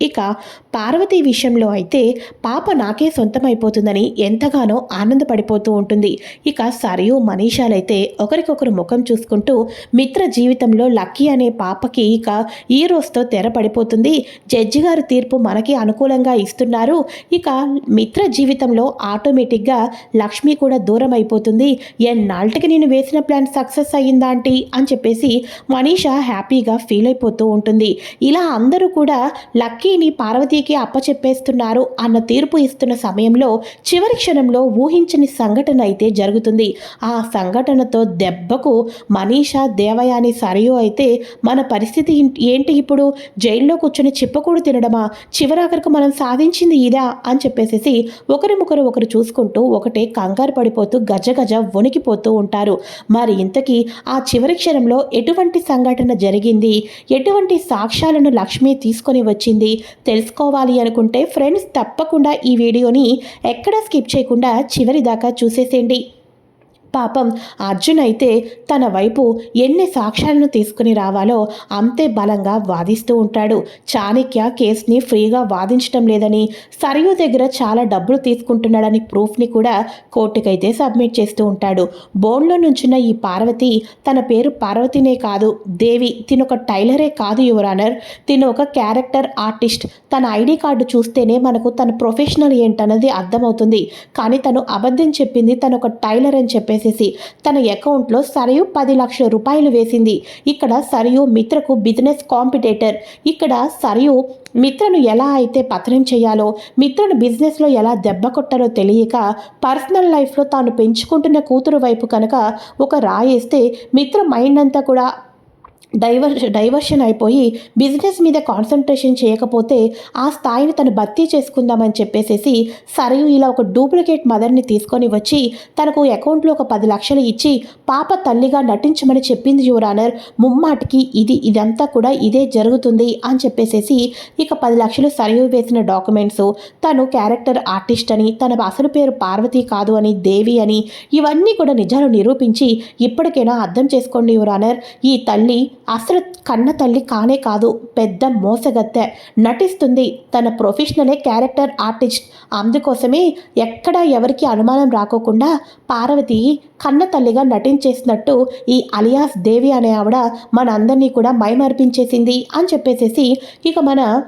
ఇక పార్వతి విషయంలో అయితే పాప నాకే సొంతమైపోతుందని ఎంతగానో ఆనందపడిపోతూ ఉంటుంది. ఇక సరియు మనీషాలైతే ఒకరికొకరు ముఖం చూసుకుంటూ మిత్ర జీవితంలో లక్కీ అనే పాపకి ఇక ఈ రోజుతో తెరపడిపోతుంది జడ్జి గారు తీర్పు మనకి అనుకూలంగా ఇస్తున్నారు. ఇక మిత్ర జీవితంలో ఆటోమేటిక్గా లక్ష్మి కూడా దూరం అయిపోతుంది ఎన్నాళ్ళకి నేను వేసిన ప్లాన్ సక్సెస్ అయ్యిందా ఆంటీ? అని చెప్పేసి మనీషా హ్యాపీగా ఫీల్ అయిపోతూ ఉంటుంది. ఇలా అందరూ కూడా లక్కీ లక్కీని పార్వతీకి అప్పచెప్పేస్తున్నారు అన్న తీర్పు ఇస్తున్న సమయంలో చివరి క్షణంలో ఊహించని సంఘటన అయితే జరుగుతుంది. ఆ సంఘటనతో దెబ్బకు మనీషా దేవయాని సరియు అయితే మన పరిస్థితి ఏంటి ఇప్పుడు? జైల్లో కూర్చొని చిప్పకూడు తినడమా? చివరాఖరికి మనం సాధించింది ఇదా? అని చెప్పేసేసి ఒకరికొకరు ఒకరు చూసుకుంటూ ఒకటే కంగారు పడిపోతూ గజ గజ వణికిపోతూ ఉంటారు. మరి ఇంతకీ ఆ చివరి క్షణంలో ఎటువంటి సంఘటన జరిగింది? ఎటువంటి సాక్ష్యాలను లక్ష్మి తీసుకొని వచ్చింది? తెలుసుకోవాలి అనుకుంటే ఫ్రెండ్స్ తప్పకుండా ఈ వీడియోని ఎక్కడా స్కిప్ చేయకుండా చివరి దాకా చూసేసేయండి. పాపం అర్జున్ అయితే తన వైపు ఎన్ని సాక్ష్యాలను తీసుకుని రావాలో అంతే బలంగా వాదిస్తూ ఉంటాడు. చాణక్య కేసుని ఫ్రీగా వాదించడం లేదని సరియు దగ్గర చాలా డబ్బులు తీసుకుంటున్నాడని ప్రూఫ్ని కూడా కోర్టుకైతే సబ్మిట్ చేస్తూ ఉంటాడు. బోర్డులో నుంచిన ఈ పార్వతి తన పేరు పార్వతినే కాదు దేవి తిను ఒక టైలరే కాదు యువరానర్ తిను ఒక క్యారెక్టర్ ఆర్టిస్ట్. తన ఐడి కార్డు చూస్తేనే మనకు తన ప్రొఫెషనల్ ఏంటన్నది అర్థమవుతుంది. కానీ తను అబద్ధం చెప్పింది తను ఒక టైలర్ అని చేసేసి తన అకౌంట్లో సరయు పది లక్షల రూపాయలు వేసింది. ఇక్కడ సరయు మిత్రకు బిజినెస్ కాంపిటేటర్. ఇక్కడ సరియు మిత్రను ఎలా అయితే పతనం చేయాలో మిత్రను బిజినెస్లో ఎలా దెబ్బ కొట్టాలో తెలియక పర్సనల్ లైఫ్లో తాను పెంచుకుంటున్న కూతురు వైపు కనుక ఒక రాయేస్తే మిత్ర మైండ్ అంతా కూడా డైవర్ డైవర్షన్ అయిపోయి బిజినెస్ మీద కాన్సన్ట్రేషన్ చేయకపోతే ఆ స్థాయిని తను భర్తీ చేసుకుందామని చెప్పేసేసి సరయు ఇలా ఒక డూప్లికేట్ మదర్ని తీసుకొని వచ్చి తనకు అకౌంట్లో ఒక పది లక్షలు ఇచ్చి పాప తల్లిగా నటించమని చెప్పింది యువరానర్ ముమ్మాటికి ఇది ఇదంతా కూడా ఇదే జరుగుతుంది అని చెప్పేసేసి ఇక పది లక్షలు సరయు వేసిన డాక్యుమెంట్స్ తను క్యారెక్టర్ ఆర్టిస్ట్ అని తన అసలు పేరు పార్వతి కాదు అని దేవి అని ఇవన్నీ కూడా నిజాలు నిరూపించి ఇప్పటికైనా అర్థం చేసుకోండి యువరానర్ ఈ తల్లి అసలు కన్న తల్లి కానే కాదు పెద్ద మోసగత్తె. నటిస్తుంది తన ప్రొఫెషనలే క్యారెక్టర్ ఆర్టిస్ట్. అందుకోసమే ఎక్కడా ఎవరికి అనుమానం రాకోకుండా పార్వతి కన్న తల్లిగా నటించేసినట్టు ఈ అలియాస్ దేవి అనే ఆవిడ మనందరినీ కూడా మైమర్పించేసింది అని చెప్పేసేసి ఇక మన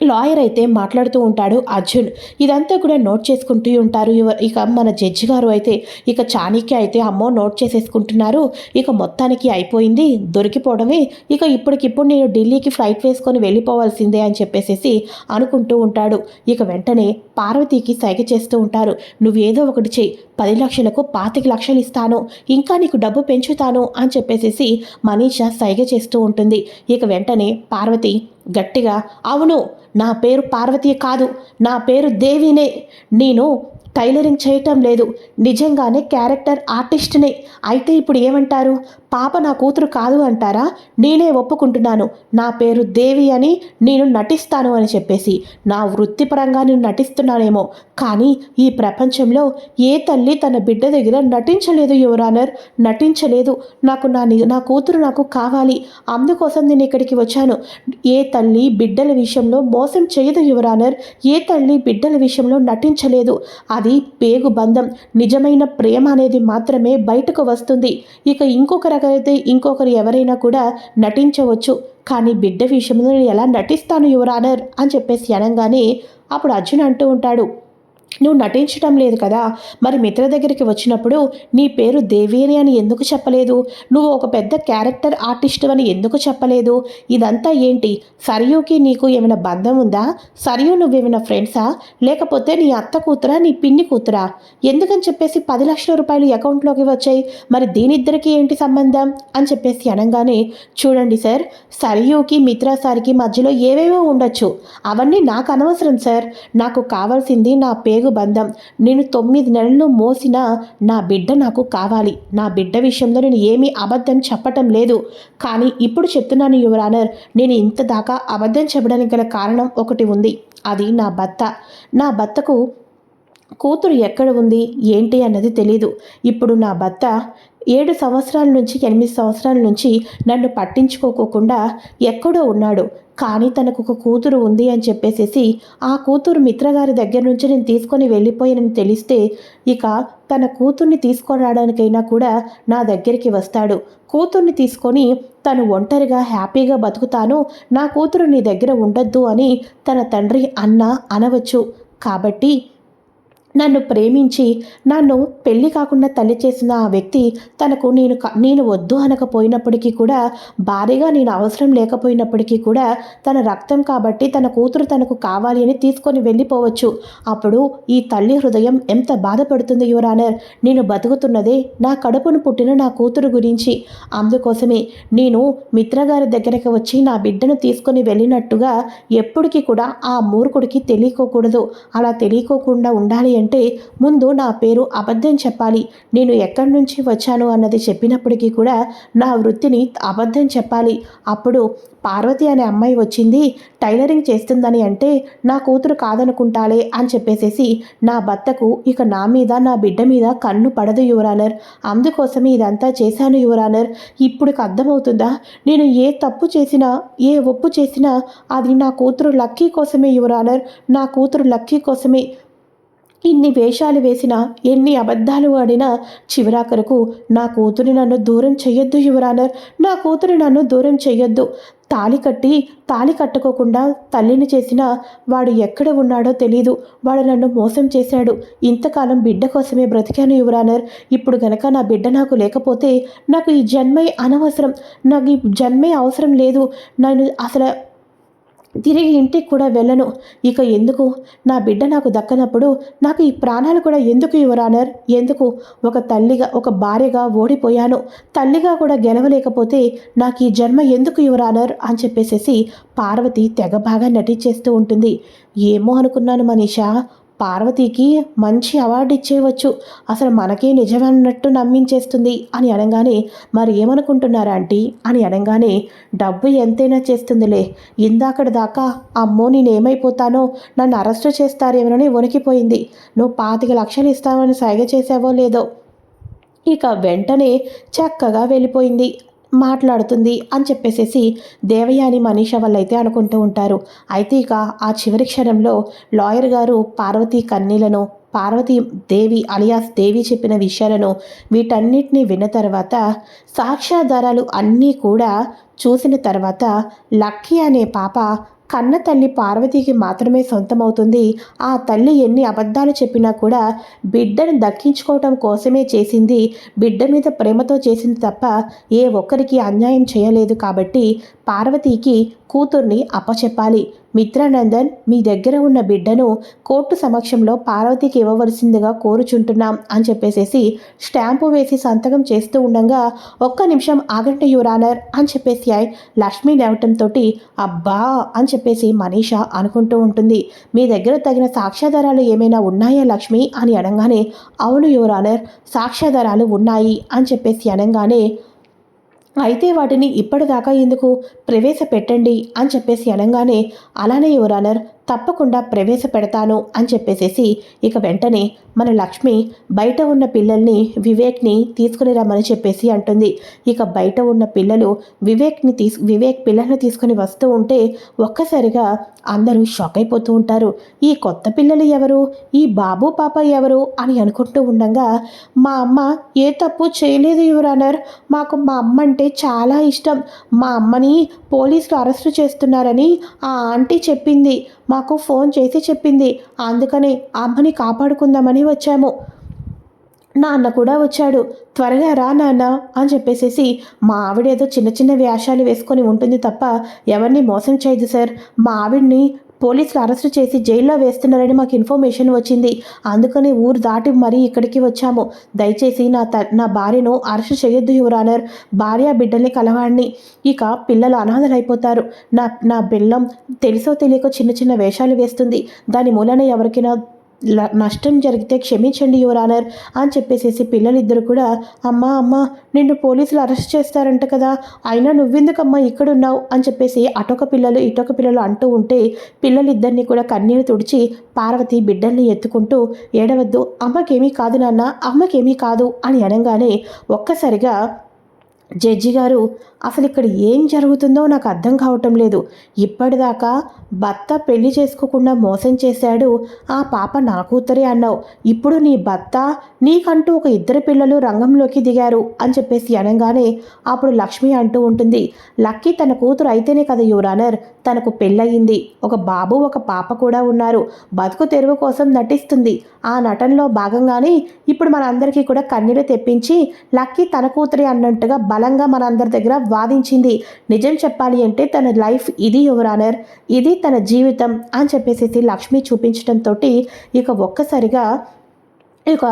లాయర్ అయితే మాట్లాడుతూ ఉంటాడు అర్జున్. ఇదంతా కూడా నోట్ చేసుకుంటూ ఉంటారు. ఇక మన జడ్జి గారు అయితే ఇక చాణక్య అయితే అమ్మో నోట్ చేసేసుకుంటున్నారు. ఇక మొత్తానికి అయిపోయింది. దొరికిపోవడమే. ఇక ఇప్పటికిప్పుడు నేను ఢిల్లీకి ఫ్లైట్ వేసుకొని వెళ్ళిపోవాల్సిందే అని చెప్పేసేసి అనుకుంటూ ఉంటాడు. ఇక వెంటనే పార్వతీకి సైగ చేస్తూ ఉంటారు. నువ్వేదో ఒకటి చెయ్యి. పది లక్షలకు పాతిక లక్షలు ఇస్తాను. ఇంకా నీకు డబ్బు పెంచుతాను అని చెప్పేసేసి మనీషా సైగ చేస్తూ ఉంటుంది. ఇక వెంటనే పార్వతి గట్టిగా అవును నా పేరు పార్వతి కాదు నా పేరు దేవినే. నేను టైలరింగ్ చేయటం లేదు. నిజంగానే క్యారెక్టర్ ఆర్టిస్ట్నే. అయితే ఇప్పుడు ఏమంటారు? పాప నా కూతురు కాదు అంటారా? నేనే ఒప్పుకుంటున్నాను. నా పేరు దేవి అని నేను నటిస్తాను అని చెప్పేసి. నా వృత్తిపరంగా నేను నటిస్తున్నానేమో. కానీ ఈ ప్రపంచంలో ఏ తల్లి తన బిడ్డ దగ్గర నటించలేదు యువరానర్ నటించలేదు. నాకు నా ని- నా కూతురు నాకు కావాలి. అందుకోసం నేను ఇక్కడికి వచ్చాను. ఏ తల్లి బిడ్డల విషయంలో మోసం చేయదు యువరానర్ ఏ తల్లి బిడ్డల విషయంలో నటించలేదు. అది పేగు బంధం. నిజమైన ప్రేమ అనేది మాత్రమే బయటకు వస్తుంది. ఇక ఇంకొక రకం ఇంకొకరికైతే ఇంకొకరు ఎవరైనా కూడా నటించవచ్చు. కానీ బిడ్డ విషయంలో నేను ఎలా నటిస్తాను యువరానర్ అని చెప్పేసి అనగానే అప్పుడు అర్జున్ అంటూ ఉంటాడు. నువ్వు నటించడం లేదు కదా. మరి మిత్ర దగ్గరికి వచ్చినప్పుడు నీ పేరు దేవేని అని ఎందుకు చెప్పలేదు? నువ్వు ఒక పెద్ద క్యారెక్టర్ ఆర్టిస్ట్ అని ఎందుకు చెప్పలేదు? ఇదంతా ఏంటి? సరియుకి నీకు ఏమైనా బంధం ఉందా? సరియు నువ్వేమైనా ఫ్రెండ్సా? లేకపోతే నీ అత్త కూతురా నీ పిన్ని కూతురా? ఎందుకని చెప్పేసి పది లక్షల రూపాయలు అకౌంట్లోకి వచ్చాయి? మరి దీనిద్దరికి ఏంటి సంబంధం? అని చెప్పేసి అనగానే చూడండి సార్ సరియుకి మిత్రా సార్కి మధ్యలో ఏవేవో ఉండొచ్చు. అవన్నీ నాకు అనవసరం సార్. నాకు కావాల్సింది నా పేరు పేగు బంధం. నేను తొమ్మిది నెలలు మోసిన నా బిడ్డ నాకు కావాలి. నా బిడ్డ విషయంలో నేను ఏమీ అబద్ధం చెప్పటం లేదు. కానీ ఇప్పుడు చెప్తున్నాను యువరానర్ నేను ఇంత దాకా అబద్ధం చెప్పడానికి గల కారణం ఒకటి ఉంది. అది నా భర్త. నా భర్తకు కూతురు ఎక్కడ ఉంది? ఏంటి అన్నది తెలీదు. ఇప్పుడు నా భర్త ఏడు సంవత్సరాల నుంచి ఎనిమిది సంవత్సరాల నుంచి నన్ను పట్టించుకోకుండా ఎక్కడో ఉన్నాడు. కానీ తనకు ఒక కూతురు ఉంది అని చెప్పేసేసి ఆ కూతురు మిత్రగారి దగ్గర నుంచి నేను తీసుకొని వెళ్ళిపోయానని తెలిస్తే ఇక తన కూతుర్ని తీసుకురావడానికైనా కూడా నా దగ్గరికి వస్తాడు. కూతుర్ని తీసుకొని తను ఒంటరిగా హ్యాపీగా బతుకుతాను. నా కూతురు నీ దగ్గర ఉండొద్దు అని తన తండ్రి అన్న అనవచ్చు. కాబట్టి నన్ను ప్రేమించి నన్ను పెళ్ళి కాకుండా తల్లి చేసిన ఆ వ్యక్తి తనకు నేను నేను వద్దు అనకపోయినప్పటికీ కూడా భారీగా నేను అవసరం లేకపోయినప్పటికీ కూడా తన రక్తం కాబట్టి తన కూతురు తనకు కావాలి అని తీసుకొని వెళ్ళిపోవచ్చు. అప్పుడు ఈ తల్లి హృదయం ఎంత బాధపడుతుంది యువరానర్ నేను బతుకుతున్నదే నా కడుపును పుట్టిన నా కూతురు గురించి. అందుకోసమే నేను మిత్రగారి దగ్గరికి వచ్చి నా బిడ్డను తీసుకొని వెళ్ళినట్టుగా ఎప్పటికీ కూడా ఆ మూర్ఖుడికి తెలియకోకూడదు. అలా తెలియకోకుండా ఉండాలి అంటే అంటే ముందు నా పేరు అబద్ధం చెప్పాలి. నేను ఎక్కడి నుంచి వచ్చాను అన్నది చెప్పినప్పటికీ కూడా నా వృత్తిని అబద్ధం చెప్పాలి. అప్పుడు పార్వతి అనే అమ్మాయి వచ్చింది టైలరింగ్ చేస్తుందని అంటే నా కూతురు కాదనుకుంటాలే అని చెప్పేసేసి నా భర్తకు ఇక నా మీద నా బిడ్డ మీద కన్ను పడదు యువరానర్ అందుకోసమే ఇదంతా చేశాను యువరానర్ ఇప్పుడు అర్థమవుతుందా? నేను ఏ తప్పు చేసినా ఏ ఒప్పు చేసినా అది నా కూతురు లక్కీ కోసమే యువరానర్ నా కూతురు లక్కీ కోసమే. ఇన్ని వేషాలు వేసినా ఎన్ని అబద్ధాలు ఆడినా చివరాఖరకు నా కూతురి నన్ను దూరం చెయ్యొద్దు యువరానర్. నా కూతురి నన్ను దూరం చెయ్యొద్దు. తాలి కట్టి తాలి కట్టుకోకుండా తల్లిని చేసిన వాడు ఎక్కడ ఉన్నాడో తెలీదు. వాడు నన్ను మోసం చేశాడు. ఇంతకాలం బిడ్డ కోసమే బ్రతికాను యువరానర్. ఇప్పుడు గనక నా బిడ్డ నాకు లేకపోతే నాకు ఈ జన్మే అనవసరం. నాకు ఈ జన్మే అవసరం లేదు. నేను అసలు తిరిగి ఇంటికి కూడా వెళ్ళను. ఇక ఎందుకు? నా బిడ్డ నాకు దక్కనప్పుడు నాకు ఈ ప్రాణాలు కూడా ఎందుకు ఇవ్వరానర్ ఎందుకు? ఒక తల్లిగా ఒక భార్యగా ఓడిపోయాను. తల్లిగా కూడా గెలవలేకపోతే నాకు ఈ జన్మ ఎందుకు ఇవ్వరానర్ అని చెప్పేసేసి పార్వతి తెగ బాగా నటించేస్తూ ఉంటుంది. ఏమో అనుకున్నాను మనీషా. పార్వతికి మంచి అవార్డు ఇచ్చేయవచ్చు. అసలు మనకే నిజమన్నట్టు నమ్మించేస్తుంది అని అనగానే మరి ఏమనుకుంటున్నారా ఆంటీ? అని అనగానే డబ్బు ఎంతైనా చేస్తుందిలే. ఇందాకటి దాకా అమ్మో నేనేమైపోతానో నన్ను అరెస్టు చేస్తారేమోనని వణికిపోయింది. నువ్వు పాతిక లక్షలు ఇస్తామని సైగ చేసావో లేదో? ఇక వెంటనే చక్కగా వెళ్ళిపోయింది. మాట్లాడుతుంది అని చెప్పేసేసి దేవయాని మనీష వాళ్ళైతే అనుకుంటూ ఉంటారు. అయితే ఇక ఆ చివరి క్షణంలో లాయర్ గారు పార్వతీ కన్నీలను పార్వతీ దేవి అలియాస్ దేవి చెప్పిన విషయాలను వీటన్నిటిని విన్న తర్వాత సాక్ష్యాధారాలు అన్నీ కూడా చూసిన తర్వాత లక్కీ అనే పాప కన్న తల్లి పార్వతికి మాత్రమే సొంతమవుతుంది. ఆ తల్లి ఎన్ని అబద్ధాలు చెప్పినా కూడా బిడ్డను దక్కించుకోవటం కోసమే చేసింది. బిడ్డ మీద ప్రేమతో చేసింది తప్ప ఏ ఒక్కరికి అన్యాయం చేయలేదు కాబట్టి పార్వతీకి కూతుర్ని అప్పచెప్పాలి. మిత్రానందన్ మీ దగ్గర ఉన్న బిడ్డను కోర్టు సమక్షంలో పార్వతికి ఇవ్వవలసిందిగా కోరుచుంటున్నాం అని చెప్పేసేసి స్టాంపు వేసి సంతకం చేస్తూ ఉండగా ఒక్క నిమిషం ఆగండి యువరానర్ అని చెప్పేసి లక్ష్మి లేవటంతో అబ్బా అని చెప్పేసి మనీష అనుకుంటూ ఉంటుంది. మీ దగ్గర తగిన సాక్ష్యాధారాలు ఏమైనా ఉన్నాయా లక్ష్మి? అని అనగానే అవును యువరానర్ సాక్ష్యాధారాలు ఉన్నాయి అని చెప్పేసి అనగానే అయితే వాటిని ఇప్పటిదాకా ఎందుకు ప్రవేశపెట్టండి అని చెప్పేసి అనగానే అలానే యువరానర్ తప్పకుండా ప్రవేశపెడతాను అని చెప్పేసేసి ఇక వెంటనే మన లక్ష్మి బయట ఉన్న పిల్లల్ని వివేక్ని తీసుకుని రమ్మని చెప్పేసి అంటుంది. ఇక బయట ఉన్న పిల్లలు వివేక్ని తీసు వివేక్ పిల్లల్ని తీసుకుని వస్తూ ఉంటే ఒక్కసారిగా అందరూ షాక్ అయిపోతూ ఉంటారు. ఈ కొత్త పిల్లలు ఎవరు? ఈ బాబు పాప ఎవరు? అని అనుకుంటూ ఉండగా మా అమ్మ ఏ తప్పు చేయలేదు యువరానర్ మాకు మా అమ్మ అంటే చాలా ఇష్టం. మా అమ్మని పోలీసులు అరెస్టు చేస్తున్నారని ఆ ఆంటీ చెప్పింది. మాకు ఫోన్ చేసి చెప్పింది. అందుకని అమ్మని కాపాడుకుందామని వచ్చాము. నాన్న కూడా వచ్చాడు. త్వరగా రా నాన్న అని చెప్పేసేసి మా ఆవిడ ఏదో చిన్న చిన్న వ్యాసాలు వేసుకొని ఉంటుంది తప్ప ఎవరిని మోసం చేయదు సార్. మా ఆవిడ్ని పోలీసులు అరెస్టు చేసి జైల్లో వేస్తున్నారని మాకు ఇన్ఫర్మేషన్ వచ్చింది. అందుకని ఊరు దాటి మరీ ఇక్కడికి వచ్చాము. దయచేసి నా త నా భార్యను అరెస్టు చేయొద్దు యువరానర్ భార్య బిడ్డల్ని కలవాడిని. ఇక పిల్లలు అనాథలైపోతారు. నా నా బిల్లం తెలుసో తెలియక చిన్న చిన్న వేషాలు వేస్తుంది. దాని మూలన ఎవరికైనా నష్టం జరిగితే క్షమించండి యువరానర్ అని చెప్పేసేసి పిల్లలిద్దరు కూడా అమ్మా అమ్మ నిన్ను పోలీసులు అరెస్ట్ చేస్తారంట కదా అయినా నువ్వెందుకమ్మా ఇక్కడున్నావు అని చెప్పేసి అటొక పిల్లలు ఇటొక పిల్లలు అంటూ ఉంటే పిల్లలిద్దరిని కూడా కన్నీరు తుడిచి పార్వతి బిడ్డల్ని ఎత్తుకుంటూ ఏడవద్దు అమ్మకేమీ కాదు నాన్న అమ్మకేమీ కాదు అని అనగానే ఒక్కసారిగా జడ్జి గారు అసలు ఇక్కడ ఏం జరుగుతుందో నాకు అర్థం కావటం లేదు. ఇప్పటిదాకా భర్త పెళ్ళి చేసుకోకుండా మోసం చేశాడు. ఆ పాప నా కూతురే అన్నావు. ఇప్పుడు నీ భర్త నీకంటూ ఒక ఇద్దరు పిల్లలు రంగంలోకి దిగారు అని చెప్పేసి అనగానే అప్పుడు లక్ష్మి అంటూ ఉంటుంది లక్కీ తన కూతురు అయితేనే కదా యువరానర్ తనకు పెళ్ళయింది. ఒక బాబు ఒక పాప కూడా ఉన్నారు. బతుకు తెరువు కోసం నటిస్తుంది. ఆ నటనలో భాగంగానే ఇప్పుడు మనందరికీ కూడా కన్నీరు తెప్పించి లక్కీ తన కూతురే అన్నట్టుగా బలంగా మనందరి దగ్గర వాదించింది. నిజం చెప్పాలి అంటే తన లైఫ్ ఇది యువరానర్ ఇది తన జీవితం అని చెప్పేసి లక్ష్మి చూపించడంతో ఇక ఒక్కసారిగా ఇక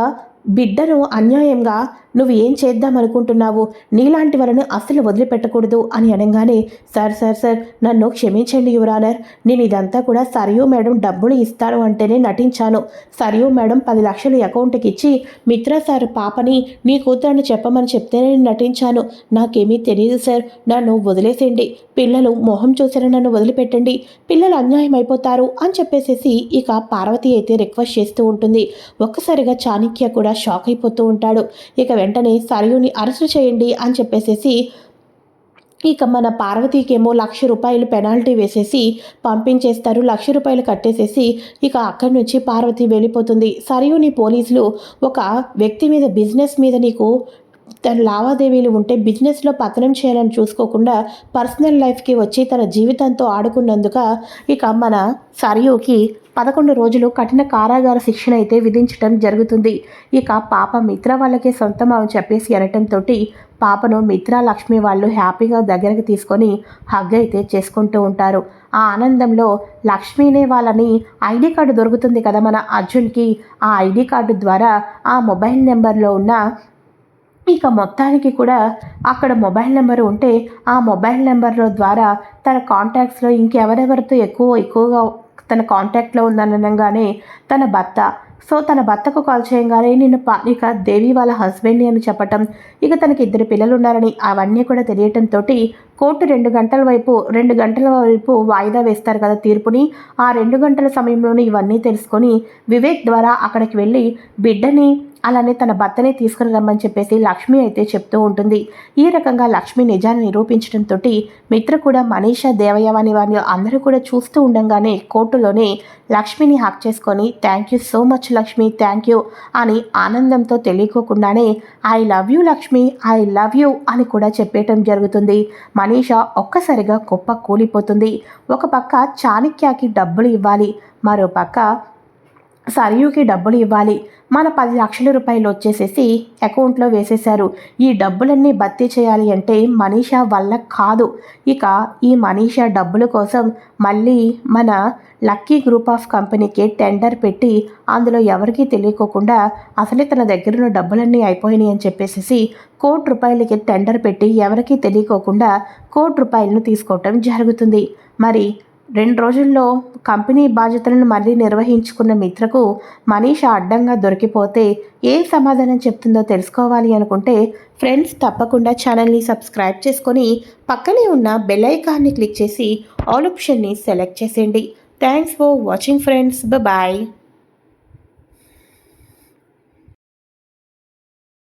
బిడ్డను అన్యాయంగా నువ్వు ఏం చేద్దాం అనుకుంటున్నావు నీలాంటి వలన అస్సలు వదిలిపెట్టకూడదు అని అనగానే సార్ సార్ సార్ నన్ను క్షమించండి యువరానర్ నేను ఇదంతా కూడా సరియు మేడం డబ్బులు ఇస్తాను అంటేనే నటించాను. సరియు మేడం పది లక్షలు అకౌంట్కి ఇచ్చి మిత్ర సార్ పాపని నీ కూతురని చెప్పమని చెప్తేనే నేను నటించాను. నాకేమీ తెలియదు సార్. నన్ను వదిలేసేయండి. పిల్లలు మొహం చూసిన నన్ను వదిలిపెట్టండి. పిల్లలు అన్యాయం అయిపోతారు అని చెప్పేసేసి ఇక పార్వతి అయితే రిక్వెస్ట్ చేస్తూ ఉంటుంది. ఒక్కసారిగా చాణిక్య కూడా షాక్ అయిపోతూ ఉంటాడు. ఇక వెంటనే సరయుని అరెస్ట్ చేయండి అని చెప్పేసేసి ఇక మన పార్వతీకేమో లక్ష రూపాయలు పెనాల్టీ వేసేసి పంపించేస్తారు. లక్ష రూపాయలు కట్టేసేసి ఇక అక్కడి నుంచి పార్వతి వెళ్ళిపోతుంది. సరయుని పోలీసులు ఒక వ్యక్తి మీద బిజినెస్ మీద నీకు తన లావాదేవీలు ఉంటే బిజినెస్లో పతనం చేయాలని చూసుకోకుండా పర్సనల్ లైఫ్కి వచ్చి తన జీవితంతో ఆడుకున్నందుక ఇక మన సరయుకి పదకొండు రోజులు కఠిన కారాగార శిక్షణ అయితే విధించటం జరుగుతుంది. ఇక పాప మిత్ర వాళ్ళకే సొంతం అని చెప్పేసి అనటంతో పాపను మిత్ర లక్ష్మి వాళ్ళు హ్యాపీగా దగ్గరకు తీసుకొని హగ్ అయితే చేసుకుంటూ ఉంటారు. ఆ ఆనందంలో లక్ష్మీనే వాళ్ళని ఐడి కార్డు దొరుకుతుంది కదా మన అర్జున్కి. ఆ ఐడి కార్డు ద్వారా ఆ మొబైల్ నెంబర్లో ఉన్న ఇక మొత్తానికి కూడా అక్కడ మొబైల్ నెంబర్ ఉంటే ఆ మొబైల్ నెంబర్లో ద్వారా తన కాంటాక్ట్స్లో ఇంకెవరెవరితో ఎక్కువ ఎక్కువగా తన కాంటాక్ట్లో ఉందనగానే తన భర్త సో తన భర్తకు కాల్ చేయగానే నేను పా ఇక దేవి వాళ్ళ హస్బెండ్ని అని చెప్పటం ఇక తనకి ఇద్దరు పిల్లలు ఉన్నారని అవన్నీ కూడా తెలియటంతో కోర్టు రెండు గంటల వైపు రెండు గంటల వైపు వాయిదా వేస్తారు కదా తీర్పుని. ఆ రెండు గంటల సమయంలోనే ఇవన్నీ తెలుసుకొని వివేక్ ద్వారా అక్కడికి వెళ్ళి బిడ్డని అలానే తన భర్తనే తీసుకుని రమ్మని చెప్పేసి లక్ష్మి అయితే చెప్తూ ఉంటుంది. ఈ రకంగా లక్ష్మి నిజాన్ని నిరూపించడంతో మిత్ర కూడా మనీషా అని వారిని అందరూ కూడా చూస్తూ ఉండగానే కోర్టులోనే లక్ష్మిని హక్ చేసుకొని thank you so much Lakshmi thank you అని ఆనందంతో తెలియకోకుండానే I love you Lakshmi I love you అని కూడా చెప్పేయటం జరుగుతుంది. మనీషా ఒక్కసారిగా కుప్ప కూలిపోతుంది. ఒక పక్క చాణక్యకి డబ్బులు ఇవ్వాలి. మరో పక్క సరయుకి డబ్బులు ఇవ్వాలి. మన పది లక్షల రూపాయలు వచ్చేసేసి అకౌంట్లో వేసేశారు. ఈ డబ్బులన్నీ భర్తీ చేయాలి అంటే మనీషా వల్ల కాదు. ఇక ఈ మనీషా డబ్బుల కోసం మళ్ళీ మన లక్కీ గ్రూప్ ఆఫ్ కంపెనీకి టెండర్ పెట్టి అందులో ఎవరికీ తెలియకోకుండా అసలే తన దగ్గర ఉన్న డబ్బులన్నీ అయిపోయినాయి అని చెప్పేసి కోటి రూపాయలకి టెండర్ పెట్టి ఎవరికీ తెలియకోకుండా కోటి రూపాయలను తీసుకోవటం జరుగుతుంది. మరి రెండు రోజుల్లో కంపెనీ బాధ్యతలను మళ్ళీ నిర్వహించుకున్న మిత్రకు మనీష అడ్డంగా దొరికిపోతే ఏ సమాధానం చెప్తుందో తెలుసుకోవాలి అనుకుంటే ఫ్రెండ్స్ తప్పకుండా ఛానల్ని సబ్స్క్రైబ్ చేసుకొని పక్కనే ఉన్న బెల్ ఐకాన్ని క్లిక్ చేసి ఆల్ ఆప్షన్ని సెలెక్ట్ చేసేయండి. Thanks for watching friends. Bye